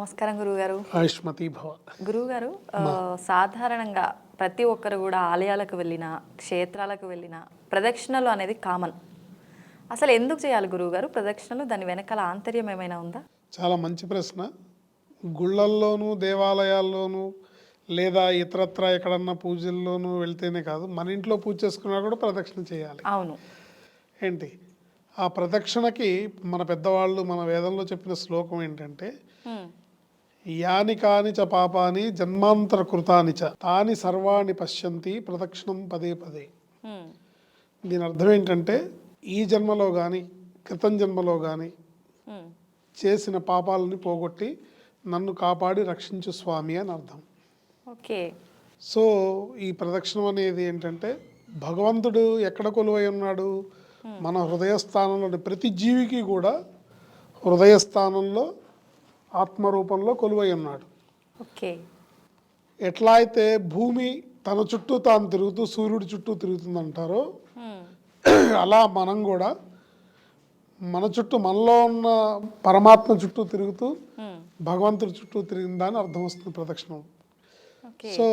నమస్కారం గురువుగారు. ఆయుష్మతి భవ. గురువుగారు సాధారణంగా ప్రతి ఒక్కరు కూడా ఆలయాలకు వెళ్ళినా క్షేత్రాలకు వెళ్ళినా ప్రదక్షిణలు అనేది కామన్ అసలు ఎందుకు చేయాలి గురువుగారు ప్రదక్షిణలు? దాని వెనకాల ఆంతర్యం ఏమైనా ఉందా? చాలా మంచి ప్రశ్న. గుళ్ళల్లోనూ దేవాలయాల్లోనూ లేదా ఇతరత్ర ఎక్కడన్నా పూజల్లోనూ వెళ్తేనే కాదు మన ఇంట్లో పూజ చేసుకున్నా కూడా ప్రదక్షిణ చేయాలి. అవును. ఏంటి? ఆ ప్రదక్షిణకి మన పెద్దవాళ్ళు మన వేదంలో చెప్పిన శ్లోకం ఏంటంటే. యాని కాని చ పాపాని జన్మాంతర కృతాని చ. తాని సర్వాణి పశ్యంతి ప్రదక్షిణం పదే పదే. దీని అర్థం ఏంటంటే ఈ జన్మలో కానీ క్రితం జన్మలో కానీ. చేసిన పాపాలని పోగొట్టి నన్ను కాపాడి రక్షించు స్వామి అని అర్థం. ఓకే. సో ఈ ప్రదక్షిణం అనేది ఏంటంటే భగవంతుడు ఎక్కడ కొలువై ఉన్నాడు? మన హృదయస్థానంలోని ప్రతి జీవికి కూడా హృదయస్థానంలో ఆత్మరూపంలో కొలువై ఉన్నాడు ఓకే ఎట్లా అయితే భూమి తన చుట్టూ తాను తిరుగుతూ సూర్యుడి చుట్టూ తిరుగుతుందంటారో హ్మ్. అలా మనం కూడా మన చుట్టూ మనలో ఉన్న పరమాత్మ చుట్టూ తిరుగుతూ హ్మ్. భగవంతుడి చుట్టూ తిరిగిందా అని అర్థం వస్తుంది ప్రదక్షిణం సో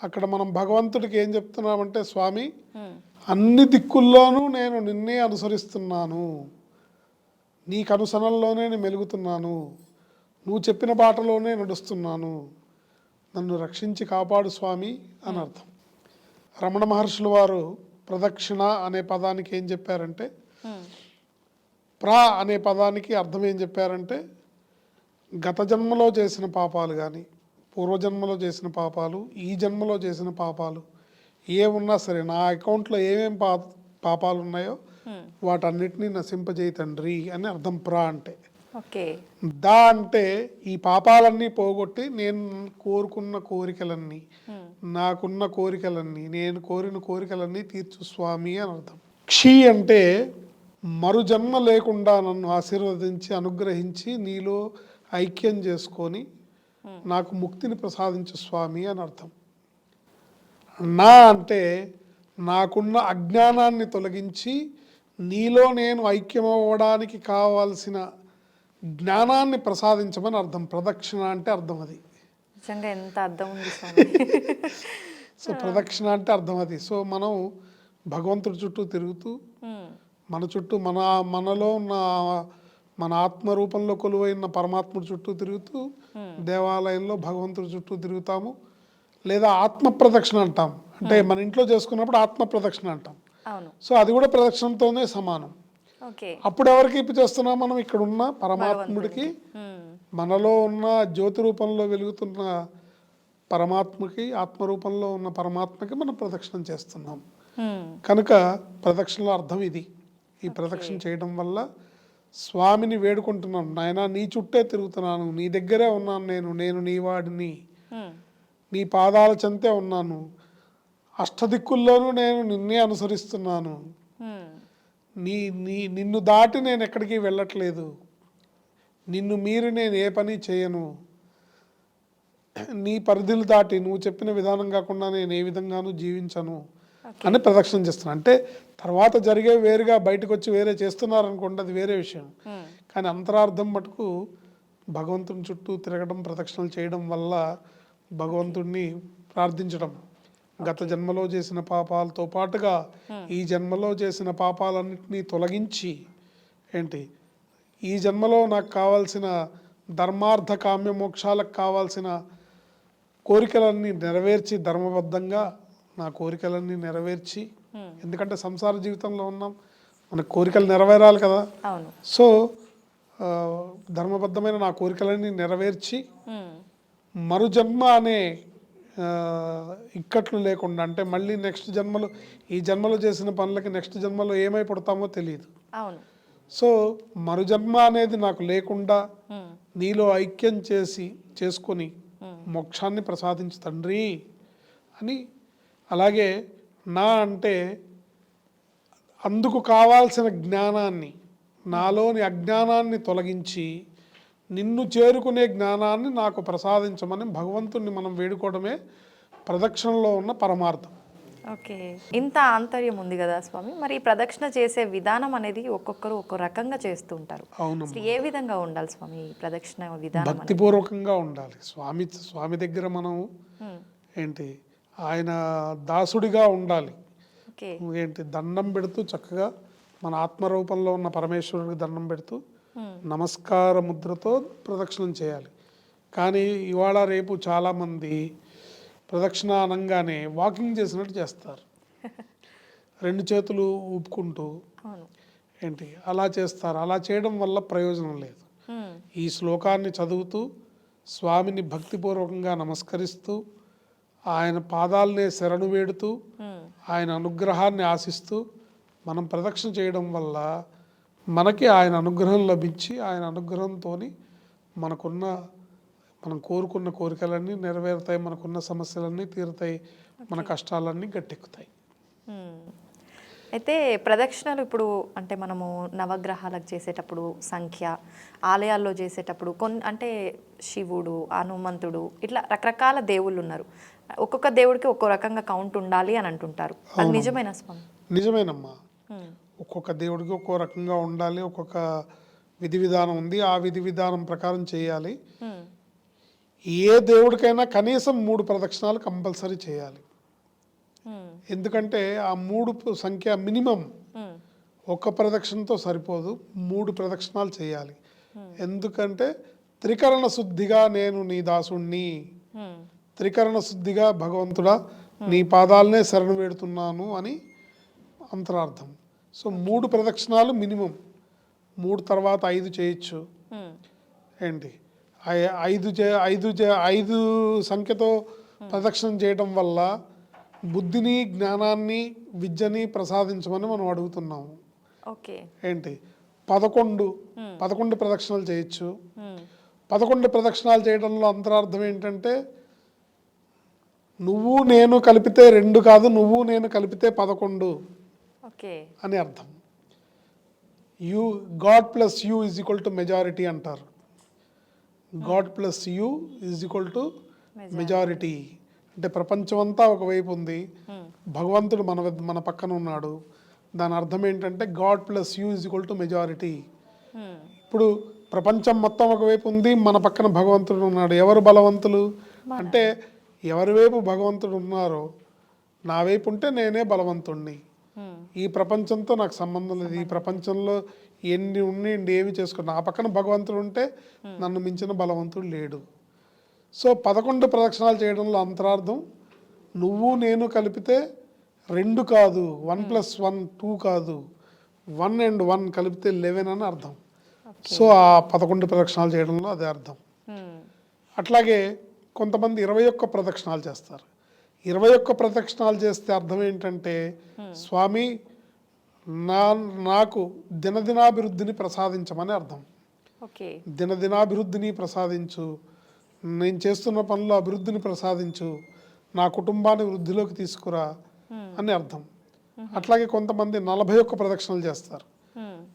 అక్కడ మనం భగవంతుడికి ఏం చెప్తున్నామంటే స్వామి హ్మ్. అన్ని దిక్కుల్లోనూ నేను నిన్నే అనుసరిస్తున్నాను నీ కనుసనల్లోనే నేను మెలుగుతున్నాను నువ్వు చెప్పిన బాటలోనే నడుస్తున్నాను నన్ను రక్షించి కాపాడు స్వామి అని అర్థం రమణ మహర్షుల వారు ప్రదక్షిణ అనే పదానికి ఏం చెప్పారంటే. ప్రా అనే పదానికి అర్థం ఏం చెప్పారంటే గత జన్మలో చేసిన పాపాలు కానీ పూర్వజన్మలో చేసిన పాపాలు ఈ జన్మలో చేసిన పాపాలు ఏ ఉన్నా సరే నా అకౌంట్లో ఏమేం పా పాపాలు ఉన్నాయో. వాటన్నిటినీ నశింపజేయి తండ్రి అని అర్థం ప్రా అంటే ఓకే. దా అంటే ఈ పాపాలన్నీ పోగొట్టి నేను కోరుకున్న కోరికలన్నీ హ్మ్. నాకున్న కోరికలన్నీ నేను కోరిన కోరికలన్నీ తీర్చు స్వామి అని అర్థం. క్షీ అంటే మరు జన్మ లేకుండా నన్ను ఆశీర్వదించి అనుగ్రహించి నీలో ఐక్యం చేసుకొని నాకు ముక్తిని ప్రసాదించు స్వామి అని అర్థం. నా అంటే నాకున్న అజ్ఞానాన్ని తొలగించి నీలో నేను ఐక్యమవ్వడానికి కావాల్సిన జ్ఞానాన్ని ప్రసాదించమని అర్థం. ప్రదక్షిణ అంటే అర్థం అది. నిజంగా ఎంత అర్థం ఉంది సో ప్రదక్షిణ అంటే అర్థం అది. సో మనం భగవంతుడి చుట్టూ తిరుగుతూ. మన చుట్టూ మన మనలో ఉన్న మన ఆత్మ రూపంలో కొలువైన పరమాత్ముడి చుట్టూ తిరుగుతూ దేవాలయంలో భగవంతుడి చుట్టూ తిరుగుతాము. లేదా ఆత్మ ప్రదక్షిణ అంటాం అంటే మన ఇంట్లో చేసుకున్నప్పుడు ఆత్మ ప్రదక్షిణ అంటాం సో అది కూడా ప్రదక్షిణతోనే సమానం. అప్పుడు ఎవరికి ఇప్పు చేస్తున్నాం మనం ఇక్కడ ఉన్న పరమాత్ముడికి. మనలో ఉన్న జ్యోతి రూపంలో వెలుగుతున్న పరమాత్మకి ఆత్మ రూపంలో ఉన్న పరమాత్మకి మనం ప్రదక్షిణం చేస్తున్నాం. కనుక ప్రదక్షిణలో అర్థం ఇది. ఈ ప్రదక్షిణ చేయడం వల్ల స్వామిని వేడుకుంటున్నాను. నాయన నీ చుట్టే తిరుగుతున్నాను. నీ దగ్గరే ఉన్నాను నేను. నేను నీ వాడిని. నీ పాదాల చెంతే ఉన్నాను. అష్టదిక్కుల్లోనూ నేను నిన్నే అనుసరిస్తున్నాను. నీ నీ నిన్ను దాటి నేను ఎక్కడికి వెళ్ళట్లేదు. నిన్ను మీరు నేను ఏ పని చేయను. నీ పరిధులు దాటి నువ్వు చెప్పిన విధానం కాకుండా నేను ఏ విధంగానూ జీవించను అని ప్రదక్షిణ చేస్తున్నాను అంటే తర్వాత జరిగే వేరుగా బయటకు వచ్చి వేరే చేస్తున్నారు అనుకోండి అది వేరే విషయం. హ్మ్. కానీ అంతరార్థం మటుకు భగవంతుని చుట్టూ తిరగడం ప్రదక్షిణలు చేయడం వల్ల భగవంతుణ్ణి ప్రార్థించడం. గత జన్మలో చేసిన పాపాలతో పాటుగా ఈ జన్మలో చేసిన పాపాలన్నింటినీ తొలగించి ఏంటి? ఈ జన్మలో నాకు కావాల్సిన ధర్మార్థ కామ్య మోక్షాలకు కావాల్సిన కోరికలన్నీ నెరవేర్చి ధర్మబద్ధంగా నా కోరికలన్నీ నెరవేర్చి ఎందుకంటే సంసార జీవితంలో ఉన్నాం మన కోరికలు నెరవేరాలి కదా. సో ధర్మబద్ధమైన నా కోరికలన్నీ నెరవేర్చి హ్మ్. మరు జన్మ అనే ఇక్కట్లు లేకుండా అంటే మళ్ళీ నెక్స్ట్ జన్మలో ఈ జన్మలో చేసిన పనులకి నెక్స్ట్ జన్మలో ఏమై పుడతామో తెలియదు. సో మరు జన్మ అనేది నాకు లేకుండా. నీలో ఐక్యం చేసి చేసుకొని మోక్షాన్ని ప్రసాదించు తండ్రి అని అలాగే నా అంటే అందుకు కావాల్సిన జ్ఞానాన్ని నాలోని అజ్ఞానాన్ని తొలగించి నిన్ను చేరుకునే జ్ఞానాన్ని నాకు ప్రసాదించమని భగవంతుణ్ణి మనం వేడుకోవడమే ప్రదక్షిణలో ఉన్న పరమార్థం. ఓకే. ఇంత ఆంతర్యం ఉంది కదా స్వామి. మరి ఈ ప్రదక్షిణ చేసే విధానం అనేది ఒక్కొక్కరు ఒక్కో రకంగా చేస్తూ ఉంటారు. అసలు ఏ విధంగా ఉండాలి స్వామి ఈ ప్రదక్షిణ విధానం భక్తిపూర్వకంగా ఉండాలి. స్వామి స్వామి దగ్గర మనం. ఏంటి ఆయన దాసుడిగా ఉండాలి. ఏంటి దండం పెడుతూ చక్కగా మన ఆత్మరూపంలో ఉన్న పరమేశ్వరుడికి దండం పెడుతూ. నమస్కార ముద్రతో ప్రదక్షిణం చేయాలి. కానీ ఇవాళ రేపు చాలామంది ప్రదక్షిణ అనగానే వాకింగ్ చేసినట్టు చేస్తారు. రెండు చేతులు ఊపుకుంటూ ఏంటి? అలా చేస్తారు. అలా చేయడం వల్ల ప్రయోజనం లేదు. ఈ శ్లోకాన్ని చదువుతూ స్వామిని భక్తిపూర్వకంగా నమస్కరిస్తూ ఆయన పాదాలనే శరణు వేడుతూ. ఆయన అనుగ్రహాన్ని ఆశిస్తూ మనం ప్రదక్షిణ చేయడం వల్ల మనకి ఆయన అనుగ్రహం లభించి ఆయన అనుగ్రహంతో మనకున్న మనం కోరుకున్న కోరికలన్నీ నెరవేరుతాయి మనకున్న సమస్యలన్నీ తీరుతాయి మన కష్టాలన్నీ గట్టెక్కుతాయి. అయితే ప్రదక్షిణలు ఇప్పుడు అంటే మనము నవగ్రహాలకు చేసేటప్పుడు సంఖ్య ఆలయాల్లో చేసేటప్పుడు కొన్ని అంటే శివుడు హనుమంతుడు ఇట్లా రకరకాల దేవుళ్ళు ఉన్నారు ఒక్కొక్క దేవుడికి ఒక్కో రకంగా కౌంట్ ఉండాలి అని అంటుంటారు. అది నిజమైన స్వామి? నిజమేనమ్మా. మ్మ్. ఒక్కొక్క దేవుడికి ఒక్కో రకంగా ఉండాలి ఒక్కొక్క విధి విధానం ఉంది ఆ విధి విధానం ప్రకారం చేయాలి మ్మ్. ఏ దేవుడికైనా కనీసం మూడు ప్రదక్షిణాలు కంపల్సరీ చేయాలి మ్మ్. ఎందుకంటే ఆ మూడు సంఖ్య మినిమం మ్మ్. ఒక్క ప్రదక్షిణతో సరిపోదు మూడు ప్రదక్షిణాలు చేయాలి ఎందుకంటే త్రికరణ శుద్ధిగా నేను నీ దాసుణ్ణి. త్రికరణ శుద్ధిగా భగవంతుడా నీ పాదాలనే శరణు వేడుతున్నాను అని అంతరార్థం సో మూడు ప్రదక్షిణాలు మినిమం. మూడు తర్వాత ఐదు చేయొచ్చు. ఏంటి? ఐదు చే ఐదు చే ఐదు సంఖ్యతో ప్రదక్షిణం చేయడం వల్ల బుద్ధిని జ్ఞానాన్ని విద్యని ప్రసాదించమని మనం అడుగుతున్నాము. ఏంటి? పదకొండు. పదకొండు ప్రదక్షిణలు చేయొచ్చు. పదకొండు ప్రదక్షిణాలు చేయడంలో అంతరార్థం ఏంటంటే నువ్వు నేను కలిపితే రెండు కాదు నువ్వు నేను కలిపితే పదకొండు. అని అర్థం. You God plus you is equal to majority అంటారు. God plus you is equal to majority. అంటే ప్రపంచం అంతా ఒకవైపు ఉంది. భగవంతుడు మన మన పక్కన ఉన్నాడు. దాని అర్థం ఏంటంటే God plus you is equal to majority. ఇప్పుడు ప్రపంచం మొత్తం ఒకవైపు ఉంది మన పక్కన భగవంతుడు ఉన్నాడు. ఎవరు బలవంతులు? అంటే ఎవరి వైపు భగవంతుడు ఉన్నారో నా వైపు ఉంటే నేనే బలవంతుణ్ణి. ఈ ప్రపంచంతో నాకు సంబంధం లేదు. ఈ ప్రపంచంలో ఎన్ని ఉండి ఏమి చేసుకో నా పక్కన భగవంతుడు ఉంటే నన్ను మించిన బలవంతుడు లేడు. సో పదకొండు ప్రదక్షిణాలు చేయడంలో అంతరార్థం నువ్వు నేను కలిపితే రెండు కాదు వన్ ప్లస్ వన్ టూ కాదు వన్ అండ్ వన్ కలిపితే లెవెన్ అని అర్థం. సో ఆ పదకొండు ప్రదక్షిణాలు చేయడంలో అదే అర్థం. అట్లాగే కొంతమంది ఇరవై ఒక్క ప్రదక్షిణాలు చేస్తారు. ఇరవై ఒక్క ప్రదక్షిణాలు చేస్తే అర్థం ఏంటంటే స్వామి నా నాకు దినదినాభివృద్ధిని ప్రసాదించమని అర్థం. దినదినాభివృద్ధిని ప్రసాదించు నేను చేస్తున్న పనుల్లో అభివృద్ధిని ప్రసాదించు నా కుటుంబాన్ని వృద్ధిలోకి తీసుకురా అని అర్థం. అట్లాగే కొంతమంది నలభై ఒక్క ప్రదక్షిణలు చేస్తారు.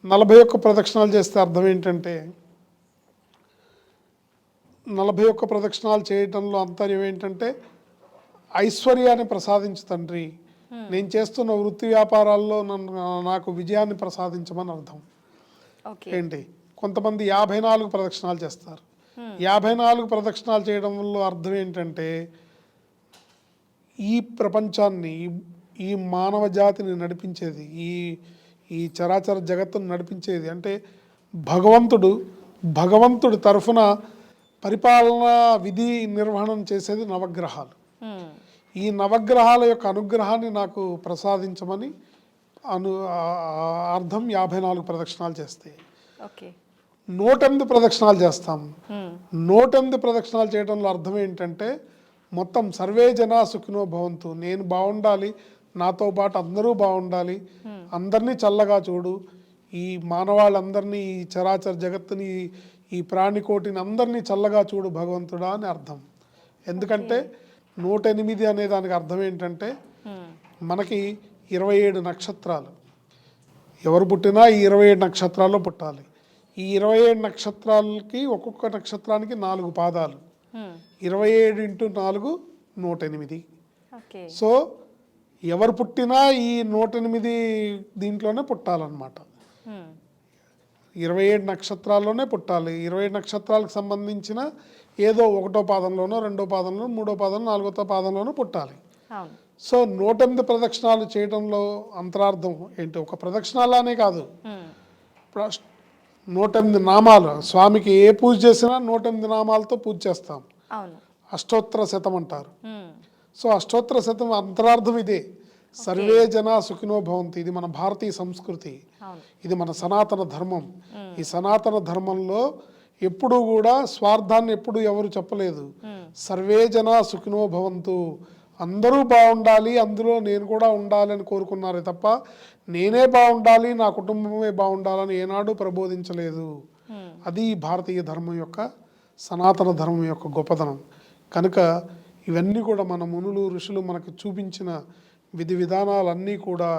నలభై ఒక్క ప్రదక్షిణాలు చేస్తే అర్థం ఏంటంటే నలభై ఒక్క ప్రదక్షిణాలు చేయటంలో అంతర్యం ఏంటంటే ఐశ్వర్యాన్ని ప్రసాదించు తండ్రి. నేను చేస్తున్న వృత్తి వ్యాపారాల్లో నన్ను నాకు విజయాన్ని ప్రసాదించమని అర్థం. ఓకే. ఏంటి? కొంతమంది యాభై నాలుగు ప్రదక్షిణాలు చేస్తారు. యాభై నాలుగు ప్రదక్షిణాలు చేయడం వల్ల అర్థం ఏంటంటే ఈ ప్రపంచాన్ని ఈ- మానవ జాతిని నడిపించేది ఈ ఈ చరాచర జగత్తును నడిపించేది అంటే భగవంతుడు భగవంతుడి తరఫున పరిపాలన విధి నిర్వహణం చేసేది నవగ్రహాలు. ఈ నవగ్రహాల యొక్క అనుగ్రహాన్ని నాకు ప్రసాదించమని అను అర్థం యాభై నాలుగు ప్రదక్షిణాలు చేస్తాయి. నూటెనిమిది ప్రదక్షిణాలు చేస్తాం. నూటెనిమిది ప్రదక్షిణాలు చేయడంలో అర్థం ఏంటంటే మొత్తం సర్వే జనా సుఖినో భవంతు. నేను బాగుండాలి నాతో పాటు అందరూ బాగుండాలి. అందరినీ చల్లగా చూడు. ఈ మానవాళ్ళందరినీ ఈ చరాచర జగత్తుని ఈ- ఈ ప్రాణికోటిని అందరినీ చల్లగా చూడు భగవంతుడా అని అర్థం. ఎందుకంటే నూట ఎనిమిది అనే దానికి అర్థం ఏంటంటే. మనకి ఇరవై ఏడు నక్షత్రాలు. ఎవరు పుట్టినా ఈ ఇరవై ఏడు నక్షత్రాల్లో పుట్టాలి. ఈ ఇరవై ఏడు నక్షత్రాలకి ఒక్కొక్క నక్షత్రానికి నాలుగు పాదాలు. ఇరవై ఏడు ఇంటూ నాలుగు నూట ఎనిమిది సో ఎవరు పుట్టినా ఈ నూట ఎనిమిది దీంట్లోనే పుట్టాలన్నమాట. ఉమ్, ఇరవై ఏడు నక్షత్రాల్లోనే పుట్టాలి. ఇరవై ఏడు నక్షత్రాలకు సంబంధించిన ఏదో ఒకటో పాదంలోనో రెండో పాదంలో మూడో పాదంలో నాలుగో పాదంలోనో పుట్టాలి. సో నూట ఎనిమిది ప్రదక్షిణాలు చేయడంలో అంతరార్థం ఏంటి? ఒక ప్రదక్షిణాలనే కాదు. నూట ఎనిమిది నామాలు. స్వామికి ఏ పూజ చేసినా నూట ఎనిమిది నామాలతో పూజ చేస్తాం. అష్టోత్తర శతం అంటారు. సో అష్టోత్తర శతం అంతరార్థం ఇదే. సర్వే జన సుఖినో భవంతి. ఇది మన భారతీయ సంస్కృతి. ఇది మన సనాతన ధర్మం. ఈ సనాతన ధర్మంలో ఎప్పుడు కూడా స్వార్థాన్ని ఎప్పుడు ఎవరు చెప్పలేదు. సర్వే జన సుఖినో భవంతు. అందరూ బాగుండాలి అందులో నేను కూడా ఉండాలి అని కోరుకున్నారే తప్ప నేనే బాగుండాలి నా కుటుంబమే బాగుండాలని ఏనాడు ప్రబోధించలేదు. అది భారతీయ ధర్మం యొక్క సనాతన ధర్మం యొక్క గొప్పతనం. కనుక ఇవన్నీ కూడా మన మునులు ఋషులు మనకు చూపించిన విధి విధానాలన్నీ కూడా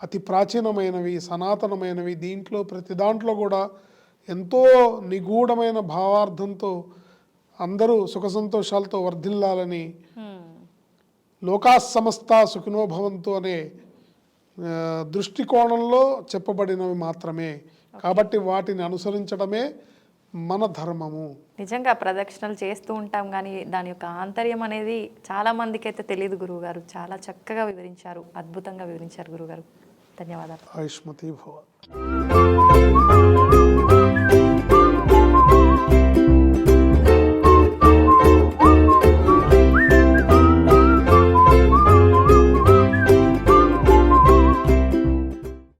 అతి ప్రాచీనమైనవి సనాతనమైనవి. దీంట్లో ప్రతి దాంట్లో కూడా ఎంతో నిగూఢమైన భావార్థంతో అందరూ సుఖ సంతోషాలతో వర్ధిల్లాలని ఉమ్, లోకా సమస్త సుఖినో భవంతు అనే దృష్టికోణంలో చెప్పబడినవి మాత్రమే. కాబట్టి వాటిని అనుసరించడమే మన ధర్మము. నిజంగా ప్రదక్షిణలు చేస్తూ ఉంటాం కానీ దాని యొక్క ఆంతర్యం అనేది చాలా మందికి అయితే తెలియదు గురువుగారు. చాలా చక్కగా వివరించారు. అద్భుతంగా వివరించారు గురువుగారు. ధన్యవాదాలు. ఆయుష్మతి భవ.